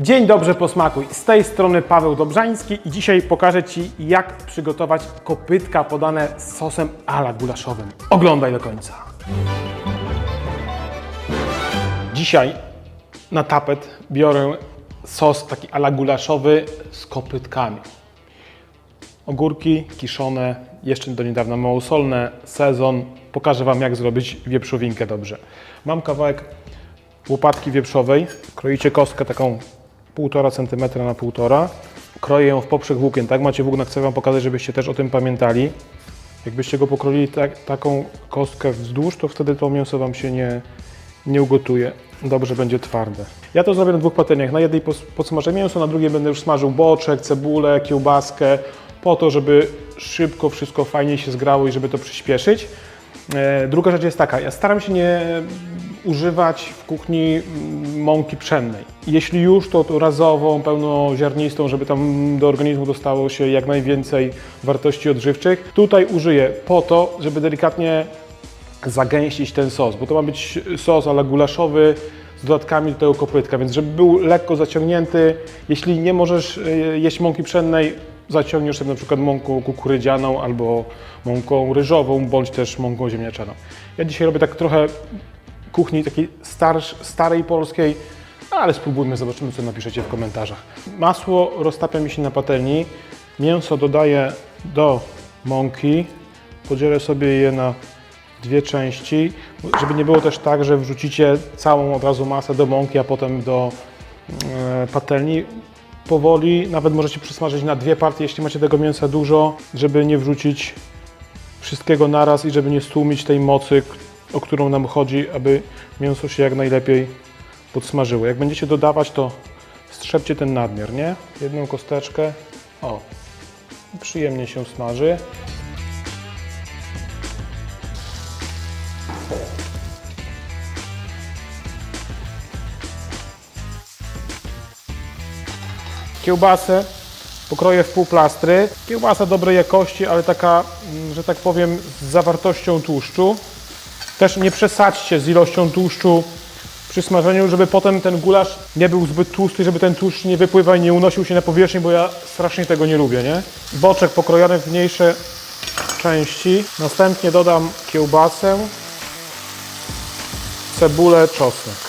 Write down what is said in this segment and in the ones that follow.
Dzień dobry, posmakuj. Z tej strony Paweł Dobrzański i dzisiaj pokażę Ci, jak przygotować kopytka podane z sosem ala gulaszowym. Oglądaj do końca. Dzisiaj na tapet biorę sos taki ala gulaszowy z kopytkami. Ogórki kiszone, jeszcze do niedawna małosolne, sezon. Pokażę Wam, jak zrobić wieprzowinkę dobrze. Mam kawałek łopatki wieprzowej. Kroicie kostkę taką 1,5 cm na 1,5 Kroję ją w poprzek włókien. Tak macie włókna, chcę Wam pokazać, żebyście też o tym pamiętali. Jakbyście go pokroili tak, taką kostkę wzdłuż, to wtedy to mięso Wam się nie, nie ugotuje. Dobrze będzie twarde. Ja to zrobię na dwóch patelniach. Na jednej podsmażę mięso, na drugiej będę już smażył boczek, cebulę, kiełbaskę, po to, żeby szybko wszystko fajnie się zgrało i żeby to przyspieszyć. E, Druga rzecz jest taka, ja staram się nie używać w kuchni mm, mąki pszennej. Jeśli już, to, razową, pełnoziarnistą, żeby tam do organizmu dostało się jak najwięcej wartości odżywczych. Tutaj użyję po to, żeby delikatnie zagęścić ten sos, bo to ma być sos ale gulaszowy z dodatkami do tego kopytka, więc żeby był lekko zaciągnięty. Jeśli nie możesz e, jeść mąki pszennej, zaciągniesz sobie na przykład mąką kukurydzianą albo mąką ryżową, bądź też mąką ziemniaczaną. Ja dzisiaj robię tak trochę kuchni takiej starsz, starej polskiej, ale spróbujmy, zobaczymy co napiszecie w komentarzach. Masło roztapia mi się na patelni, mięso dodaję do mąki, podzielę sobie je na dwie części, żeby nie było też tak, że wrzucicie całą od razu masę do mąki, a potem do e, patelni. Powoli, nawet możecie przysmażyć na dwie partie, jeśli macie tego mięsa dużo, żeby nie wrzucić wszystkiego naraz i żeby nie stłumić tej mocy, o którą nam chodzi, aby mięso się jak najlepiej podsmażyło. Jak będziecie dodawać, to strzepcie ten nadmiar, nie? Jedną kosteczkę. O, przyjemnie się smaży. Kiełbasę pokroję w pół plastry. Kiełbasa dobrej jakości, ale taka, mm, że tak powiem, z zawartością tłuszczu. Też nie przesadźcie z ilością tłuszczu przy smażeniu, żeby potem ten gulasz nie był zbyt tłusty, żeby ten tłuszcz nie wypływał i nie unosił się na powierzchnię, bo ja strasznie tego nie lubię, nie? Boczek pokrojony w mniejsze części. Następnie dodam kiełbasę, cebulę, czosnek.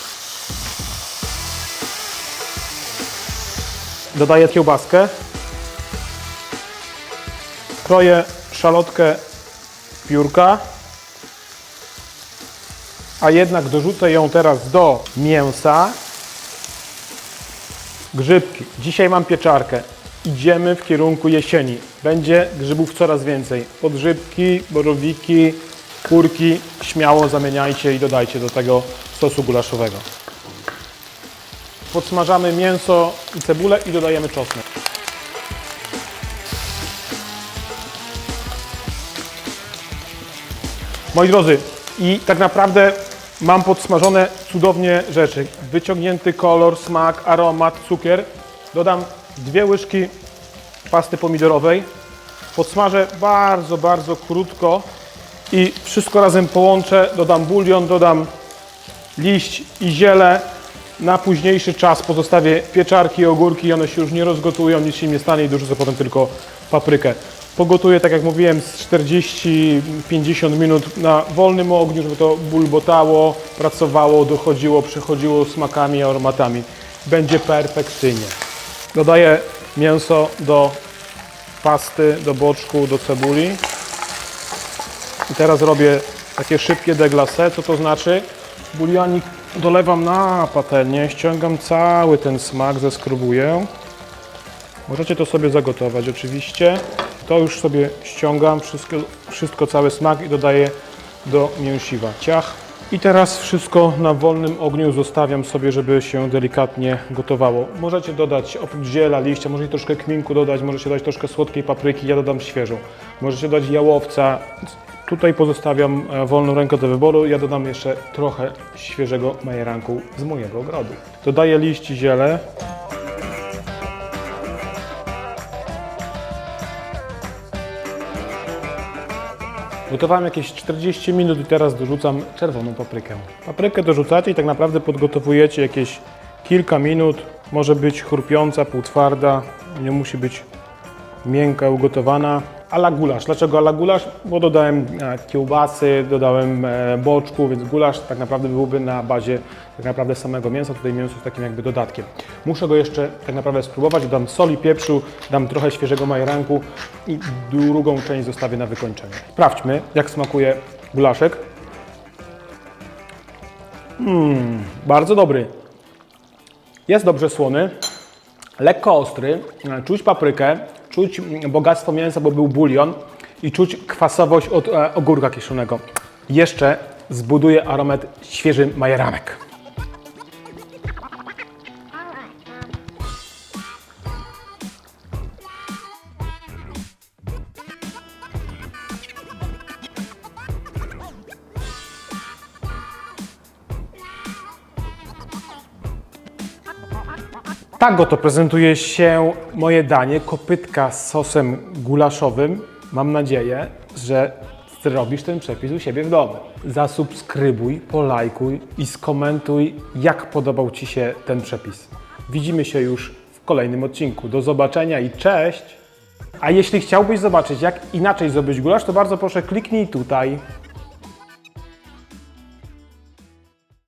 Dodaję kiełbaskę. Kroję szalotkę piórka. A jednak dorzucę ją teraz do mięsa. Grzybki. Dzisiaj mam pieczarkę. Idziemy w kierunku jesieni. Będzie grzybów coraz więcej. Podgrzybki, borowiki, kurki. Śmiało zamieniajcie i dodajcie do tego sosu gulaszowego. Podsmażamy mięso i cebulę i dodajemy czosnek. Moi drodzy, i tak naprawdę mam podsmażone cudownie rzeczy. Wyciągnięty kolor, smak, aromat, cukier. Dodam dwie łyżki pasty pomidorowej. Podsmażę bardzo, bardzo krótko i wszystko razem połączę. Dodam bulion, dodam liść i ziele. Na późniejszy czas pozostawię pieczarki i ogórki, one się już nie rozgotują, nic się nie stanie i dorzucę potem tylko paprykę. Pogotuję, tak jak mówiłem, z 40-50 minut na wolnym ogniu, żeby to bulbotało, pracowało, dochodziło, przechodziło smakami, aromatami. Będzie perfekcyjnie. Dodaję mięso do pasty, do boczku, do cebuli. I teraz robię takie szybkie deglacé. Co to znaczy? Bulionik dolewam na patelnię, ściągam cały ten smak, zeskrubuję. Możecie to sobie zagotować oczywiście. To już sobie ściągam, wszystko, wszystko cały smak i dodaję do mięsiwa. Ciach. I teraz wszystko na wolnym ogniu zostawiam sobie, żeby się delikatnie gotowało. Możecie dodać oprócz ziela, liścia, możecie troszkę kminku dodać, możecie dodać troszkę słodkiej papryki, ja dodam świeżą. Możecie dodać jałowca. Tutaj pozostawiam e, wolną rękę do wyboru. Ja dodam jeszcze trochę świeżego majeranku z mojego ogrodu. Dodaję liść i ziele. Gotowałem jakieś 40 minut i teraz dorzucam czerwoną paprykę. Paprykę dorzucacie i tak naprawdę podgotowujecie jakieś kilka minut. Może być chrupiąca, półtwarda, nie musi być miękka, ugotowana. Ala gulasz. Dlaczego ala gulasz? Bo dodałem e, kiełbasy, dodałem e, boczku, więc gulasz tak naprawdę byłby na bazie tak naprawdę samego mięsa. Tutaj mięso jest takim jakby dodatkiem. Muszę go jeszcze tak naprawdę spróbować. Dodam soli, pieprzu, dam trochę świeżego majeranku i drugą część zostawię na wykończenie. Sprawdźmy, jak smakuje gulaszek. Mmm, bardzo dobry. Jest dobrze słony, lekko ostry, e, czuć paprykę, czuć bogactwo mięsa, bo był bulion i czuć kwasowość od e, ogórka kiszonego. Jeszcze zbuduje aromat świeży majeranek. Tak oto prezentuje się moje danie, kopytka z sosem gulaszowym. Mam nadzieję, że zrobisz ten przepis u siebie w domu. Zasubskrybuj, polajkuj i skomentuj, jak podobał Ci się ten przepis. Widzimy się już w kolejnym odcinku. Do zobaczenia i cześć! A jeśli chciałbyś zobaczyć, jak inaczej zrobić gulasz, to bardzo proszę kliknij tutaj.